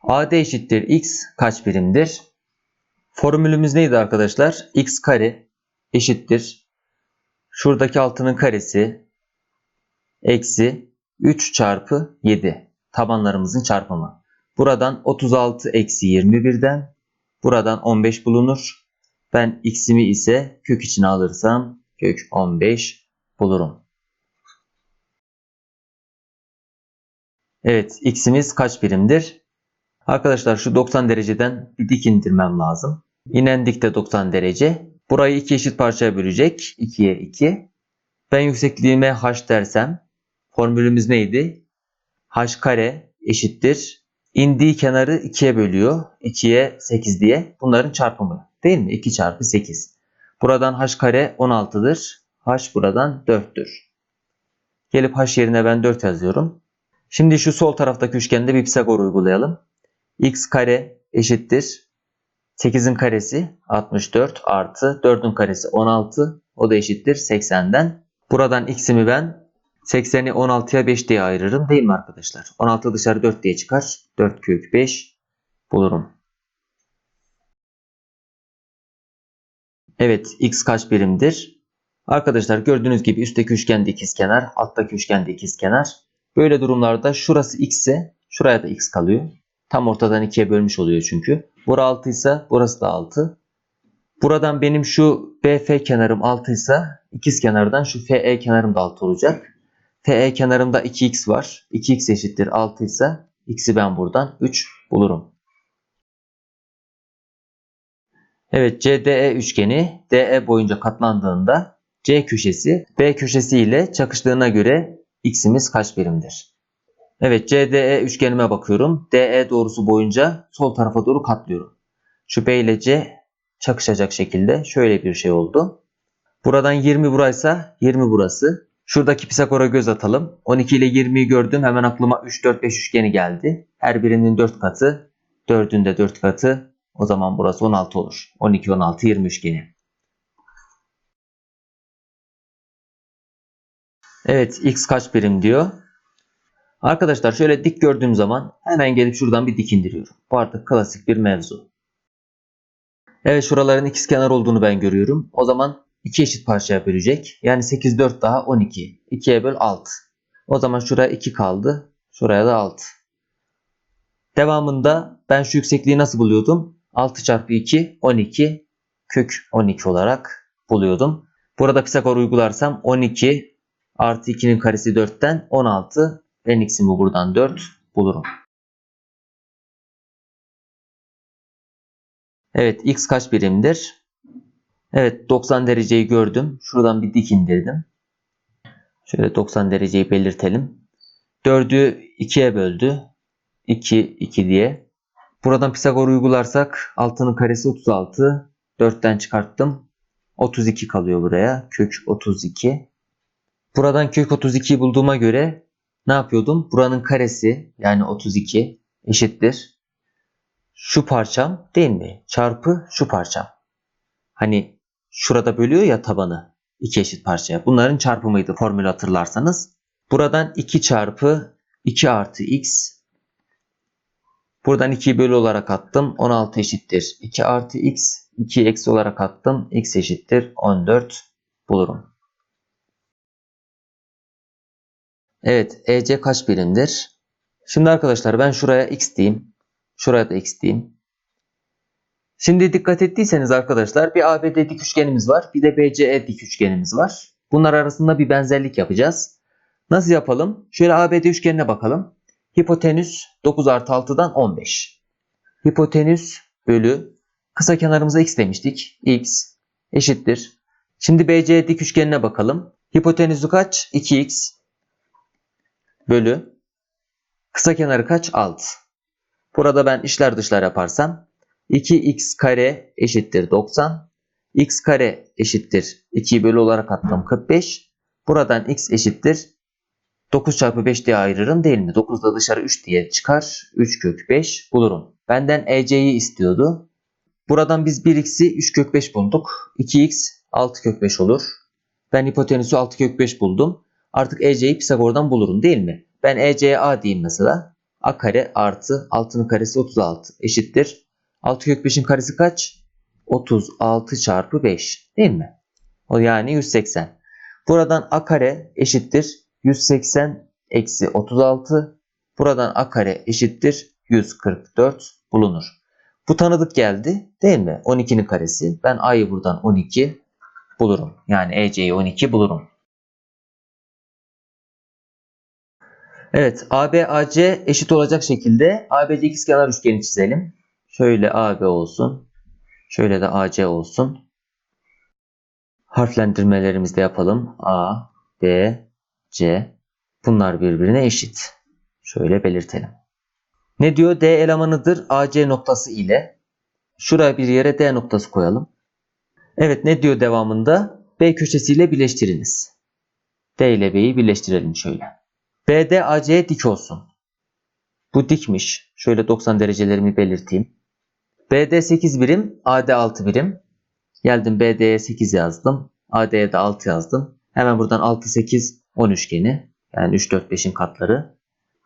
AD eşittir x kaç birimdir? Formülümüz neydi arkadaşlar? x kare eşittir. Şuradaki 6'nın karesi eksi 3 çarpı 7. Tabanlarımızın çarpımı. Buradan 36 eksi 21'den buradan 15 bulunur. Ben x'imi ise kök içine alırsam kök 15 bulurum. Evet x'imiz kaç birimdir? Arkadaşlar şu 90 dereceden bir dik indirmem lazım. İnen dik de 90 derece. Burayı iki eşit parçaya bölecek. 2'ye 2. Ben yüksekliğime h dersem formülümüz neydi? h kare eşittir. İndiği kenarı 2'ye bölüyor. 2'ye 8 diye. Bunların çarpımı. Değil mi? 2 çarpı 8. Buradan h kare 16'dır. h buradan 4'tür. Gelip h yerine ben 4 yazıyorum. Şimdi şu sol taraftaki üçgende bir Pisagor uygulayalım. X kare eşittir. 8'in karesi 64 artı 4'ün karesi 16. O da eşittir 80'den. Buradan x'imi ben 80'i 16'ya 5 diye ayırırım değil mi arkadaşlar? 16 dışarı 4 diye çıkar. 4 kök 5 bulurum. Evet x kaç birimdir? Arkadaşlar gördüğünüz gibi üstteki üçgende ikizkenar, alttaki üçgende ikizkenar. Böyle durumlarda şurası x ise şuraya da x kalıyor. Tam ortadan ikiye bölmüş oluyor çünkü. Bura 6 ise burası da 6. Buradan benim şu BF kenarım 6 ise ikiz kenardan şu FE kenarım da 6 olacak. FE kenarımda 2x var. 2x eşittir 6 ise x'i ben buradan 3 bulurum. Evet CDE üçgeni DE boyunca katlandığında C köşesi B köşesi ile çakıştığına göre x'imiz kaç birimdir? Evet CDE üçgenime bakıyorum. DE doğrusu boyunca sol tarafa doğru katlıyorum. Şu B ile C çakışacak şekilde şöyle bir şey oldu. Buradan 20 buraysa 20 burası. Şuradaki Pisagor'a göz atalım. 12 ile 20'yi gördüm. Hemen aklıma 3, 4, 5 üçgeni geldi. Her birinin 4 katı. 4'ün de 4 katı. O zaman burası 16 olur. 12, 16, 20 üçgeni. Evet x kaç birim diyor. Arkadaşlar şöyle dik gördüğüm zaman hemen gelip şuradan bir dik indiriyorum. Bu artık klasik bir mevzu. Evet şuraların ikizkenar olduğunu ben görüyorum. O zaman iki eşit parçaya bölecek. Yani 8 4 daha 12. 2'ye böl 6. O zaman şuraya 2 kaldı. Şuraya da 6. Devamında ben şu yüksekliği nasıl buluyordum? 6 çarpı 2 12 kök 12 olarak buluyordum. Burada Pisagor uygularsam 12 artı 2'nin karesi 4'ten 16. Ben x'imi buradan 4 bulurum. Evet x kaç birimdir? Evet 90 dereceyi gördüm. Şuradan bir dik indirdim. Şöyle 90 dereceyi belirtelim. 4'ü 2'ye böldü. 2, 2 diye. Buradan Pisagor uygularsak 6'nın karesi 36. 4'ten çıkarttım. 32 kalıyor buraya. Kök 32. Buradan kök 32'yi bulduğuma göre ne yapıyordum? Buranın karesi yani 32 eşittir. Şu parçam değil mi? Çarpı şu parçam. Hani şurada bölüyor ya tabanı iki eşit parçaya. Bunların çarpımıydı formülü hatırlarsanız. Buradan 2 çarpı 2 artı x. Buradan 2'yi bölü olarak attım. 16 eşittir. 2 artı x. 2 eksi olarak attım. x eşittir. 14 bulurum. Evet EC kaç birimdir? Şimdi arkadaşlar ben şuraya x diyeyim. Şuraya da x diyeyim. Şimdi dikkat ettiyseniz arkadaşlar bir ABD dik üçgenimiz var. Bir de BCE dik üçgenimiz var. Bunlar arasında bir benzerlik yapacağız. Nasıl yapalım? Şöyle ABD üçgenine bakalım. Hipotenüs 9 artı 6'dan 15. Hipotenüs bölü kısa kenarımıza x demiştik. x eşittir. Şimdi BCE dik üçgenine bakalım. Hipotenüsü kaç? 2x bölü kısa kenarı kaç? 6. Burada ben işler dışlar yaparsam 2x kare eşittir 90. x kare eşittir 2 bölü olarak attım 45. Buradan x eşittir 9 çarpı 5 diye ayırırım değil mi? 9 da dışarı 3 diye çıkar. 3 kök 5 bulurum. Benden EC'yi istiyordu. Buradan biz 1x'i 3 kök 5 bulduk. 2x 6 kök 5 olur. Ben hipotenüsü 6 kök 5 buldum. Artık EC'yi Pisagor'dan bulurum değil mi? Ben EC'ye A diyeyim mesela. A kare artı 6'nın karesi 36 eşittir. 6 kök 5'in karesi kaç? 36 çarpı 5 değil mi? O yani 180. Buradan A kare eşittir 180 eksi 36. Buradan A kare eşittir 144 bulunur. Bu tanıdık geldi değil mi? 12'nin karesi. Ben A'yı buradan 12 bulurum. Yani EC'yi 12 bulurum. Evet AB AC eşit olacak şekilde ABC ikizkenar üçgeni çizelim. Şöyle AB olsun. Şöyle de AC olsun. Harflendirmelerimizi de yapalım. A, B, C. Bunlar birbirine eşit. Şöyle belirtelim. Ne diyor? D elemanıdır AC noktası ile. Şuraya bir yere D noktası koyalım. Evet ne diyor devamında? B köşesiyle birleştiriniz. D ile B'yi birleştirelim şöyle. BD AC'ye dik olsun. Bu dikmiş. Şöyle 90 derecelerimi belirteyim. BD 8 birim, AD 6 birim. Geldim BD'ye 8 yazdım. AD'ye de 6 yazdım. Hemen buradan 6, 8, 10 üçgeni. Yani 3, 4, 5'in katları.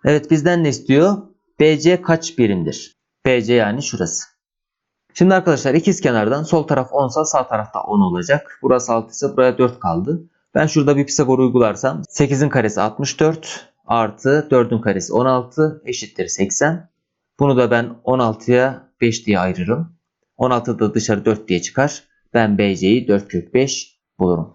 Evet bizden ne istiyor? BC kaç birimdir? BC yani şurası. Şimdi arkadaşlar ikiz kenardan sol taraf 10 ise sağ tarafta 10 olacak. Burası 6 ise buraya 4 kaldı. Ben şurada bir Pisagor uygularsam 8'in karesi 64 artı 4'ün karesi 16 eşittir 80. Bunu da ben 16'ya 5 diye ayırırım. 16 da dışarı 4 diye çıkar. Ben BC'yi 4 kök 5 bulurum.